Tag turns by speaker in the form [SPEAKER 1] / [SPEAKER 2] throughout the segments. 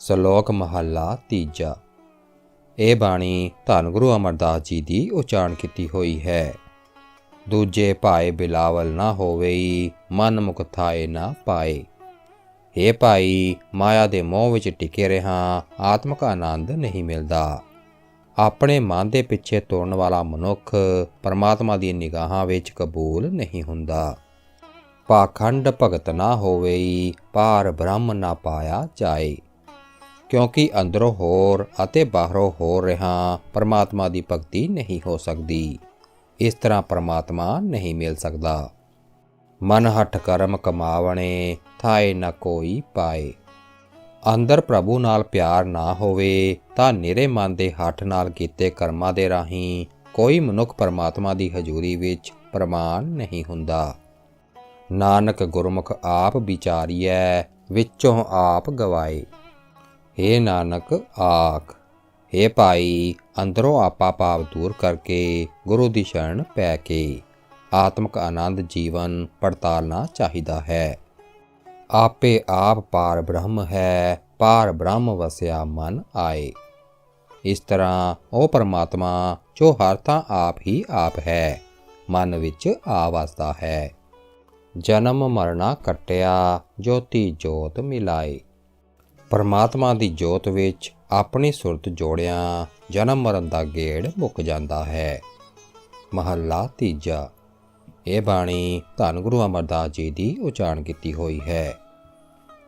[SPEAKER 1] ਸ਼ਲੋਕ ਮਹੱਲਾ ਤੀਜਾ। ਇਹ ਬਾਣੀ ਧੰਨ ਗੁਰੂ ਅਮਰਦਾਸ ਜੀ ਦੀ ਉਚਾਰਨ ਕੀਤੀ ਹੋਈ ਹੈ। ਦੂਜੇ ਭਾਏ ਬਿਲਾਵਲ ਨਾ ਹੋਵੇਈ, ਮਨ ਮੁਖ ਥਾਏ ਨਾ ਪਾਏ। ਇਹ ਭਾਈ, ਮਾਇਆ ਦੇ ਮੋਹ ਵਿੱਚ ਟਿਕੇ ਰਹਾ, ਆਤਮਿਕ ਆਨੰਦ ਨਹੀਂ ਮਿਲਦਾ। ਆਪਣੇ ਮਨ ਦੇ ਪਿੱਛੇ ਤੁਰਨ ਵਾਲਾ ਮਨੁੱਖ ਪਰਮਾਤਮਾ ਦੀ ਨਿਗਾਹਾਂ ਵਿੱਚ ਕਬੂਲ ਨਹੀਂ ਹੁੰਦਾ। ਪਾਖੰਡ ਭਗਤ ਨਾ ਹੋਵੇਈ ਪਾਰ ਬ੍ਰਹਮ ਨਾ ਪਾਇਆ ਜਾਏ। ਕਿਉਂਕਿ ਅੰਦਰੋਂ ਹੋਰ ਅਤੇ ਬਾਹਰੋਂ ਹੋਰ ਰਿਹਾ ਪਰਮਾਤਮਾ ਦੀ ਭਗਤੀ ਨਹੀਂ ਹੋ ਸਕਦੀ। ਇਸ ਤਰ੍ਹਾਂ ਪਰਮਾਤਮਾ ਨਹੀਂ ਮਿਲ ਸਕਦਾ। ਮਨ ਹੱਠ ਕਰਮ ਕਮਾਵਣੇ, ਥਾਏ ਨਾ ਕੋਈ ਪਾਏ। ਅੰਦਰ ਪ੍ਰਭੂ ਨਾਲ ਪਿਆਰ ਨਾ ਹੋਵੇ, ਤਾਂ ਨਿਰੇ ਮਨ ਦੇ ਹੱਠ ਨਾਲ ਕੀਤੇ ਕਰਮਾਂ ਦੇ ਰਾਹੀਂ ਕੋਈ ਮਨੁੱਖ ਪਰਮਾਤਮਾ ਦੀ ਹਜ਼ੂਰੀ ਵਿੱਚ ਪ੍ਰਮਾਣ ਨਹੀਂ ਹੁੰਦਾ। ਨਾਨਕ ਗੁਰਮੁਖ ਆਪ ਵਿਚਾਰੀਐ, ਵਿੱਚੋਂ ਆਪ ਗਵਾਏ। ਏ ਨਾਨਕ, ਆਖ। ਏ ਭਾਈ, ਅੰਦਰੋਂ ਆਪਾ ਭਾਵ ਦੂਰ ਕਰਕੇ ਗੁਰੂ ਦੀ ਸ਼ਰਨ ਪੈ ਕੇ ਆਤਮਿਕ ਆਨੰਦ ਜੀਵਨ ਪੜਤਾਲਣਾ ਚਾਹੀਦਾ ਹੈ। ਆਪੇ ਆਪ ਪਾਰ ਬ੍ਰਹਮ ਹੈ, ਪਾਰ ਬ੍ਰਹਮ ਵਸਿਆ ਮਨ ਆਏ। ਇਸ ਤਰ੍ਹਾਂ ਉਹ ਪਰਮਾਤਮਾ, ਜੋ ਹਰ ਥਾਂ ਆਪ ਹੀ ਆਪ ਹੈ, ਮਨ ਵਿੱਚ ਆ ਵਸਦਾ ਹੈ। ਜਨਮ ਮਰਨਾ ਕਟਿਆ, ਜੋਤੀ ਜੋਤ ਮਿਲਾਏ। ਪਰਮਾਤਮਾ ਦੀ ਜੋਤ ਵਿੱਚ ਆਪਣੀ ਸੁਰਤ ਜੋੜਿਆਂ ਜਨਮ ਮਰਨ ਦਾ ਗੇੜ ਮੁੱਕ ਜਾਂਦਾ ਹੈ। ਮਹੱਲਾ ਤੀਜਾ। ਇਹ ਬਾਣੀ ਧੰਨ ਗੁਰੂ ਅਮਰਦਾਸ ਜੀ ਦੀ ਉਚਾਰਨ ਕੀਤੀ ਹੋਈ ਹੈ।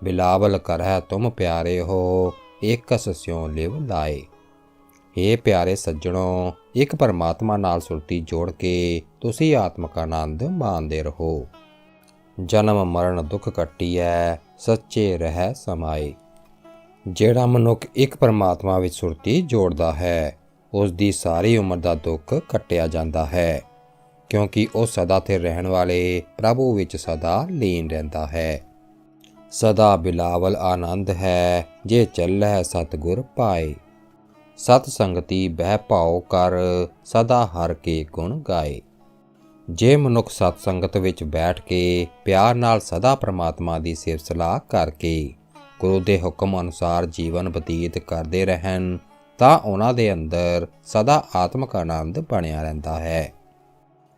[SPEAKER 1] ਬਿਲਾਵਲ ਕਰਹਿ ਤੁਮ ਪਿਆਰੇ ਹੋ, ਏਕਸ ਸਿਉ ਲਿਵ ਲਾਏ। ਏ ਪਿਆਰੇ ਸੱਜਣੋ, ਇੱਕ ਪਰਮਾਤਮਾ ਨਾਲ ਸੁਰਤੀ ਜੋੜ ਕੇ ਤੁਸੀਂ ਆਤਮਿਕ ਆਨੰਦ ਮਾਣਦੇ ਰਹੋ। ਜਨਮ ਮਰਨ ਦੁੱਖ ਕੱਟੀ ਕੱਟੀਐ, ਸੱਚੇ ਰਹਿ ਸਮਾਏ। ਜਿਹੜਾ ਮਨੁੱਖ ਇੱਕ ਪਰਮਾਤਮਾ ਵਿੱਚ ਸੁਰਤੀ ਜੋੜਦਾ ਹੈ ਉਸ ਦੀ ਸਾਰੀ ਉਮਰ ਦਾ ਦੁੱਖ ਕੱਟਿਆ ਜਾਂਦਾ ਹੈ, ਕਿਉਂਕਿ ਉਹ ਸਦਾ ਤੇ ਰਹਿਣ ਵਾਲੇ ਪ੍ਰਭੂ ਵਿੱਚ ਸਦਾ ਲੀਨ ਰਹਿੰਦਾ ਹੈ। ਸਦਾ ਬਿਲਾਵਲ ਆਨੰਦ ਹੈ, ਜੇ ਚੱਲੈ ਸਤਗੁਰ ਪਾਏ। ਸਤ ਸੰਗਤੀ ਬਹਿ ਭਾਉ ਕਰ, ਸਦਾ ਹਰ ਕੇ ਗੁਣ ਗਾਏ। ਜੇ ਮਨੁੱਖ ਸਤ ਸੰਗਤ ਵਿੱਚ ਬੈਠ ਕੇ ਪਿਆਰ ਨਾਲ ਸਦਾ ਪ੍ਰਮਾਤਮਾ ਦੀ ਸਿਫਤ ਸਲਾਹ ਕਰਕੇ ਗੁਰੂ ਦੇ ਹੁਕਮ ਅਨੁਸਾਰ ਜੀਵਨ ਬਤੀਤ ਕਰਦੇ ਰਹਿਣ, ਤਾਂ ਉਹਨਾਂ ਦੇ ਅੰਦਰ ਸਦਾ ਆਤਮਿਕ ਆਨੰਦ ਬਣਿਆ ਰਹਿੰਦਾ ਹੈ।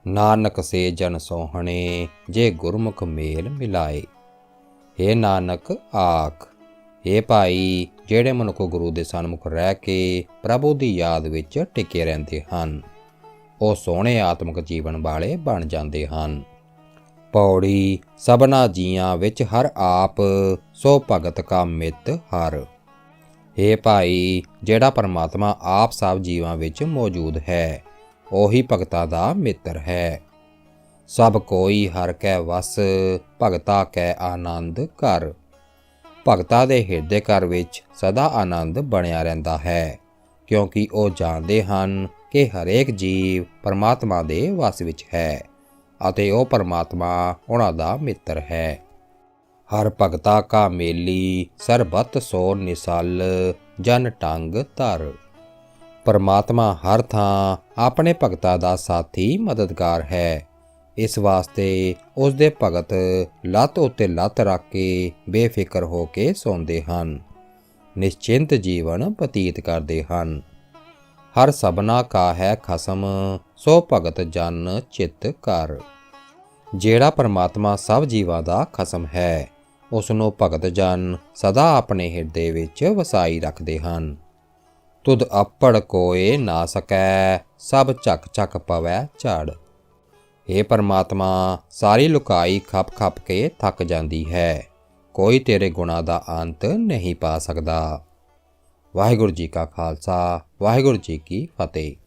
[SPEAKER 1] ਨਾਨਕ ਸੇ ਜਨ ਸੋਹਣੇ, ਜੇ ਗੁਰਮੁਖ ਮੇਲ ਮਿਲਾਏ। ਏ ਨਾਨਕ, ਆਖ। ਏ ਭਾਈ, ਜਿਹੜੇ ਮਨੁੱਖ ਗੁਰੂ ਦੇ ਸਨਮੁਖ ਰਹਿ ਕੇ ਪ੍ਰਭੂ ਦੀ ਯਾਦ ਵਿੱਚ ਟਿਕੇ ਰਹਿੰਦੇ ਹਨ, ਉਹ ਸੋਹਣੇ ਆਤਮਿਕ ਜੀਵਨ ਵਾਲੇ ਬਣ ਜਾਂਦੇ ਹਨ। ਪੌੜੀ ਸਭਨਾ ਜੀਆਂ ਵਿੱਚ ਹਰ ਆਪ ਸੋ ਭਗਤ ਕਾ ਮਿੱਤ ਹਰ। ਏ ਭਾਈ, ਜਿਹੜਾ ਪਰਮਾਤਮਾ ਆਪ ਸਭ ਜੀਵਾਂ ਵਿੱਚ ਮੌਜੂਦ ਹੈ, ਉਹੀ ਭਗਤਾਂ ਦਾ ਮਿੱਤਰ ਹੈ। ਸਭ ਕੋਈ ਹਰ ਕੈ ਵਸ, ਭਗਤਾ ਕੈ ਆਨੰਦ ਘਰ। ਭਗਤਾ ਦੇ ਹਿਰਦੇ ਘਰ ਵਿੱਚ ਸਦਾ ਆਨੰਦ ਬਣਿਆ ਰਹਿੰਦਾ ਹੈ, ਕਿਉਂਕਿ ਉਹ ਜਾਣਦੇ ਹਨ ਕਿ ਹਰੇਕ ਜੀਵ ਪਰਮਾਤਮਾ ਦੇ ਵਸ ਵਿੱਚ ਹੈ। ਅਤੇ ਉਹ ਪਰਮਾਤਮਾ ਉਹਨਾਂ ਦਾ ਮਿੱਤਰ ਹੈ। ਹਰ ਭਗਤਾ ਕਾ ਮੇਲੀ ਸਰਬਤ ਸੋ ਨਿਸਲ, ਜਨ ਟੰਗ ਧਰ। ਪਰਮਾਤਮਾ ਹਰ ਥਾਂ ਆਪਣੇ ਭਗਤਾ ਦਾ ਸਾਥੀ, ਮਦਦਗਾਰ ਹੈ। ਇਸ ਵਾਸਤੇ ਉਸ ਦੇ ਭਗਤ ਲੱਤ ਉੱਤੇ ਲੱਤ ਰੱਖ ਕੇ ਬੇਫਿਕਰ ਹੋ ਕੇ ਸੌਂਦੇ ਹਨ। ਨਿਸ਼ਚਿੰਤ ਜੀਵਨ ਬਤੀਤ ਕਰਦੇ ਹਨ। ਹਰ ਸਬਨਾ ਕਾ ਹੈ ਖਸਮ, ਸੋ ਭਗਤ ਜਨ ਚਿੱਤ ਕਰ। ਜਿਹੜਾ ਪਰਮਾਤਮਾ ਸਭ ਜੀਵਾਂ ਦਾ ਖਸਮ ਹੈ ਉਸ ਨੂੰ ਭਗਤ ਜਨ ਸਦਾ ਆਪਣੇ ਹਿਰਦੇ ਵਿੱਚ ਵਸਾਈ ਰੱਖਦੇ ਹਨ। ਤੁਧ ਆਪੜ ਕੋਏ ਨਾ ਸਕੈ, ਸਭ ਚੱਕ ਚੱਕ ਪਵੈ ਝੜ। ਏ ਪਰਮਾਤਮਾ, ਸਾਰੀ ਲੁਕਾਈ ਖੱਪ ਖੱਪ ਕੇ ਥੱਕ ਜਾਂਦੀ ਹੈ, ਕੋਈ ਤੇਰੇ ਗੁਣਾ ਦਾ ਅੰਤ ਨਹੀਂ ਪਾ ਸਕਦਾ। ਵਾਹਿਗੁਰੂ ਜੀ ਕਾ ਖਾਲਸਾ, ਵਾਹਿਗੁਰੂ ਜੀ ਕੀ ਫਤਿਹ।